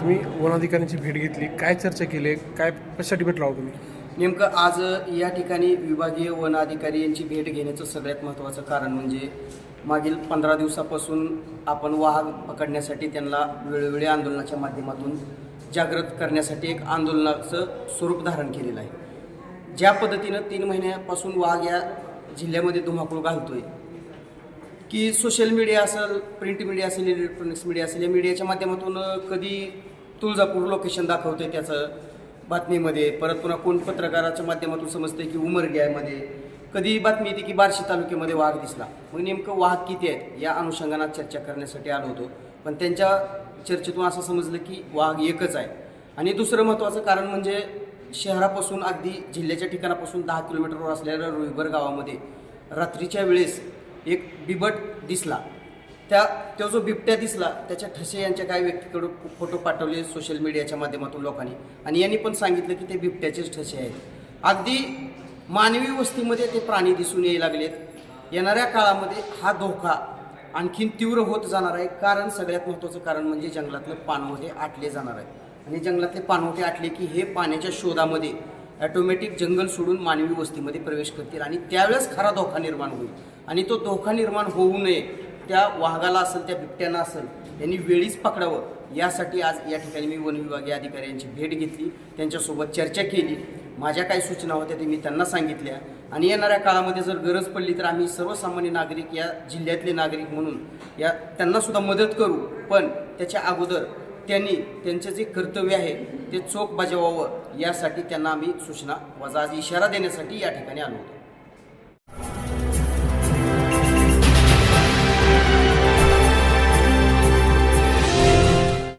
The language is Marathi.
तुम्ही वनाधिकाऱ्यांची भेट घेतली काय चर्चा केली काय कशासाठी भेटला आहोत तुम्ही? नेमकं आज या ठिकाणी विभागीय वन अधिकारी यांची भेट घेण्याचं सगळ्यात महत्त्वाचं कारण म्हणजे मागील पंधरा दिवसापासून आपण वाघ पकडण्यासाठी त्यांना वेळोवेळी आंदोलनाच्या माध्यमातून जागृत करण्यासाठी एक आंदोलनाचं स्वरूप धारण केलेलं आहे. ज्या पद्धतीनं तीन महिन्यापासून वाघ या जिल्ह्यामध्ये धुमाकूळ घालतोय की सोशल मीडिया असेल प्रिंट मीडिया असेल इलेक्ट्रॉनिक्स मीडिया असेल या मीडियाच्या माध्यमातून कधी तुळजापूर लोकेशन दाखवते त्याचं बातमीमध्ये? परत पुन्हा कोण पत्रकाराच्या माध्यमातून समजते की उमरग्यामध्ये? कधी बातमी येते की बार्शी तालुक्यामध्ये वाघ दिसला? मग नेमकं वाघ किती आहेत? या अनुषंगानं चर्चा करण्यासाठी आलो होतो. पण त्यांच्या चर्चेतून असं समजलं की वाघ एकच आहे. आणि दुसरं महत्त्वाचं कारण म्हणजे शहरापासून अगदी जिल्ह्याच्या ठिकाणापासून दहा किलोमीटरवर असलेल्या रुईभर गावामध्ये रात्रीच्या वेळेस एक बिबट दिसला. त्या तो जो बिबट्या दिसला त्याच्या ठसे यांच्या काही व्यक्तीकडून फोटो पाठवले सोशल मीडियाच्या माध्यमातून लोकांनी. आणि यांनी पण सांगितलं की ते बिबट्याचेच ठसे आहेत. अगदी मानवी वस्तीमध्ये ते प्राणी दिसून यायला लागलेत. येणाऱ्या काळामध्ये हा धोका आणखीन तीव्र होत जाणार आहे. कारण सगळ्यात महत्त्वाचं कारण म्हणजे जंगलातलं पाणवठे आटले जाणार आहे. आणि जंगलातले पाणवठे आटले की हे पाण्याच्या शोधामध्ये ॲटोमॅटिक जंगल सोडून मानवी वस्तीमध्ये प्रवेश करतील आणि त्यावेळेस खरा धोका निर्माण होईल. आणि तो धोका निर्माण होऊ नये त्या वाघाला असेल त्या बिबट्यांना असेल यांनी वेळीच पकडावं. यासाठी आज या ठिकाणी मी वन विभागीय अधिकाऱ्यांची भेट घेतली त्यांच्यासोबत चर्चा केली. माझ्या काही सूचना होत्या ते मी त्यांना सांगितल्या. आणि येणाऱ्या काळामध्ये जर गरज पडली तर आम्ही सर्वसामान्य नागरिक या जिल्ह्यातले नागरिक म्हणून या त्यांनासुद्धा मदत करू. पण त्याच्या अगोदर त्यांनी त्यांचं जे कर्तव्य आहे ते चोख बजावावं यासाठी त्यांना आम्ही सूचना वजा आज इशारा देण्यासाठी या ठिकाणी आलो होतो.